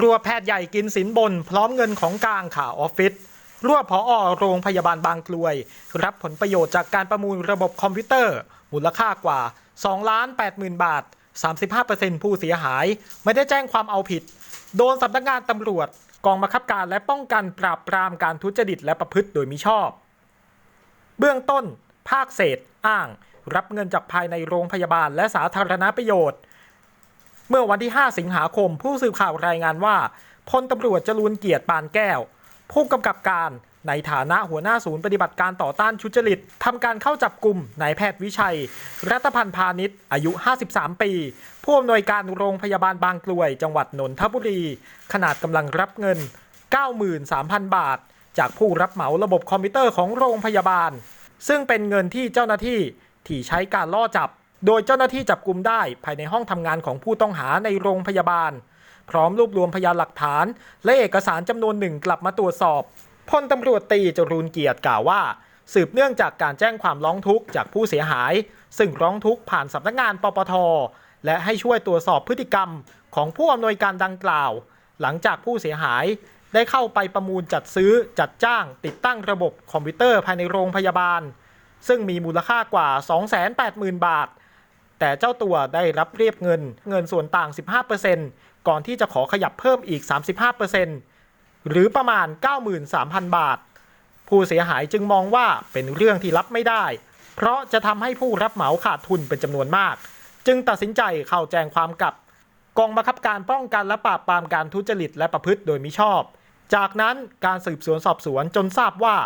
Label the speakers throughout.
Speaker 1: รัวแพทย์ใหญ่กินสินบน พร้อมเงินของกลางข่าวออฟฟิศรวพออโรงพยาบาลบางกลวย รับผลประโยชน์จากการประมูลระบบคอมพิวเตอร์ มูลค่ากว่า 2 ล้าน 8 0,000 บาท 35%ผู้เสียหาย ไม่ได้แจ้งความเอาผิด โดนสำนักงานตำรวจ กองบังคับการและป้องกันปราบปรามการทุจริตและประพฤติโดยมิชอบ เบื้องต้น ภาคเศษ อ้าง รับเงินจากภายในโรงพยาบาลและสาธารณประโยชน์ เมื่อวันที่ 5 สิงหาคม ผู้สื่อข่าวรายงานว่าพลตำรวจจรูนเกียรติปานแก้ว ผู้กำกับการในฐานะหัวหน้าศูนย์ปฏิบัติการต่อต้านทุจริตทำการเข้าจับกลุ่มนายแพทย์วิชัย รัตพันธ์พาณิชย์ อายุ 53 ปี ผู้อำนวยการโรงพยาบาลบางกลวย จังหวัดนนทบุรี ขนาดกำลังรับเงิน 93,000 บาท จากผู้รับเหมาระบบคอมพิวเตอร์ของโรงพยาบาล ซึ่งเป็นเงินที่เจ้าหน้าที่ที่ใช้การล่อจับ โดยเจ้าหน้าที่จับกลุ่มได้ภายในห้องทำงานของผู้ต้องหาในโรงพยาบาล พร้อมรวบรวมพยานหลักฐาน และเอกสารจำนวนหนึ่งกลับมาตรวจสอบพลตำรวจตีจรูนเกียรติกล่าวว่า สืบเนื่องจากการแจ้งความร้องทุกข์จากผู้เสียหาย ซึ่งร้องทุกข์ผ่านสำนักงานปปท และให้ช่วยตรวจสอบพฤติกรรมของผู้อำนวยการดังกล่าว หลังจากผู้เสียหายได้เข้าไปประมูลจัดซื้อจัดจ้าง ติดตั้งระบบคอมพิวเตอร์ภายในโรงพยาบาล ซึ่งมีมูลค่ากว่า 280,000 บาท แต่เจ้าตัวได้รับเรียบเงินเงินส่วนต่าง 15%ก่อนที่จะขอขยับเพิ่มอีก 35%หรือประมาณ 93,000 บาท ผู้เสียหายจึงมองว่าเป็นเรื่องที่รับไม่ได้ เพราะจะทำให้ผู้รับเหมาขาดทุนเป็นจำนวนมาก จึงตัดสินใจเข้าแจ้งความกับ กองบังคับการป้องกันและปราบปรามการทุจริตและประพฤติโดยมิชอบ จากนั้นการสืบสวนสอบสวนจนทราบว่า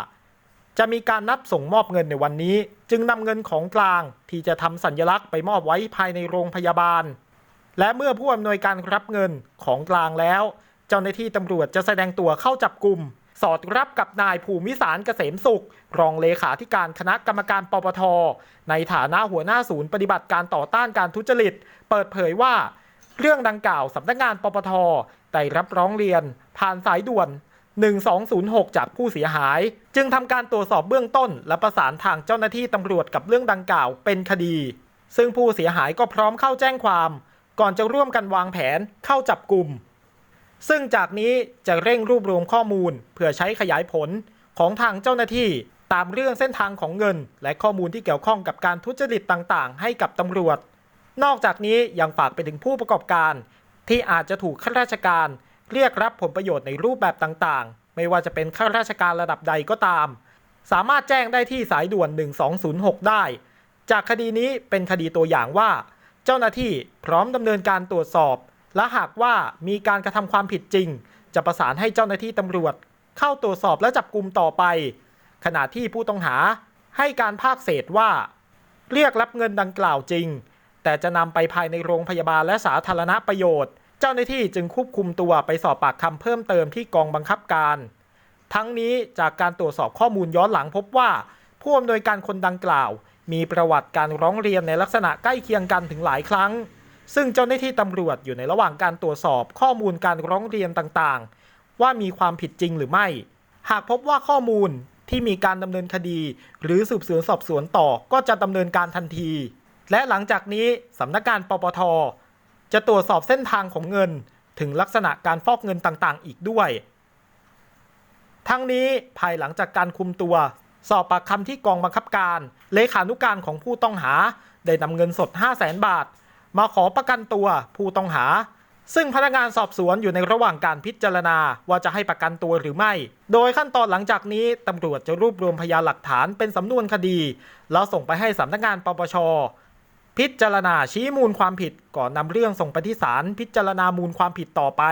Speaker 1: จะมีการนัดส่งมอบเงินในวันนี้ จึงนำเงินของกลางที่จะทำสัญลักษณ์ไปมอบไว้ภายในโรงพยาบาล และเมื่อผู้อำนวยการรับเงินของกลางแล้ว เจ้าหน้าที่ตำรวจจะแสดงตัวเข้าจับกลุ่ม สอดรับกับนายภูมิสารเกษมสุข รองเลขาธิการคณะกรรมการปปท ในฐานะหัวหน้าศูนย์ปฏิบัติการต่อต้านการทุจริต เปิดเผยว่า เรื่องดังกล่าวสำนักงานปปทได้รับร้องเรียน ผ่านสายด่วน 1206 จากผู้เสียหาย จึงทำการตรวจสอบเบื้องต้น และประสานทางเจ้าหน้าที่ตำรวจกับเรื่องดังกล่าวเป็นคดี ซึ่งผู้เสียหายก็พร้อมเข้าแจ้งความ ก่อนจะร่วมกันวางแผนเข้าจับกลุ่ม ซึ่งจากนี้จะเร่งรวบรวมข้อมูล เพื่อใช้ขยายผลของทางเจ้าหน้าที่ตามเรื่องเส้นทางของเงิน และข้อมูลที่เกี่ยวข้องกับการทุจริตต่างๆ ให้กับตำรวจ นอกจากนี้ยังฝากไปถึงผู้ประกอบการ ที่อาจจะถูกข้าราชการ เรียกรับผลประโยชน์ในรูปแบบต่างๆ ไม่ว่าจะเป็นข้าราชการระดับใดก็ตาม สามารถแจ้งได้ที่สายด่วน 1206 ได้ จากคดีนี้เป็นคดีตัวอย่างว่า เจ้าหน้าที่พร้อมดำเนินการตรวจสอบ และหากว่ามีการกระทำความผิดจริง จะประสานให้เจ้าหน้าที่ตำรวจ เข้าตรวจสอบและจับกลุ่มต่อไป ขณะที่ผู้ต้องหาให้การภาคเศษว่า เรียกรับเงินดังกล่าวจริง แต่จะนำไปภายในโรงพยาบาลและสาธารณประโยชน์ เจ้าหน้าที่จึงควบคุมตัวไปสอบปากคำเพิ่มเติมที่กองบังคับการ ทั้งนี้จากการตรวจสอบข้อมูลย้อนหลังพบว่า ผู้อำนวยการคนดังกล่าว มีประวัติการร้องเรียนในลักษณะใกล้เคียงกันถึงหลายครั้ง ซึ่งเจ้าหน้าที่ตำรวจอยู่ในระหว่างการตรวจสอบข้อมูลการร้องเรียนต่างๆ ว่ามีความผิดจริงหรือไม่ หากพบว่าข้อมูลที่มีการดำเนินคดี หรือสืบสวนสอบสวนต่อก็จะดำเนินการทันที และหลังจากนี้สำนักงานปปท จะตรวจสอบเส้นทางของเงินถึงลักษณะการฟอกเงินต่างๆ อีกด้วย ทั้งนี้ภายหลังจากการคุมตัว สอบปากคำที่กองบังคับการ เลขานุการของผู้ต้องหา ได้นำเงินสด 5 0 0แสนบาท มาขอประกันตัวผู้ต้องหา ซึ่งพนักงานสอบสวนอยู่ในระหว่างการพิจารณาว่าจะให้ประกันตัวหรือไม่ โดยขั้นตอนหลังจากนี้ตำรวจจะรวบรวมพยานหลักฐานเป็นสำนวนคดี แล้วส่งไปให้สำนักงานปปช พิจารณาชี้มูลความผิดก่อนนำเรื่องส่งไปที่ศาลพิจารณามูลความผิดต่อไป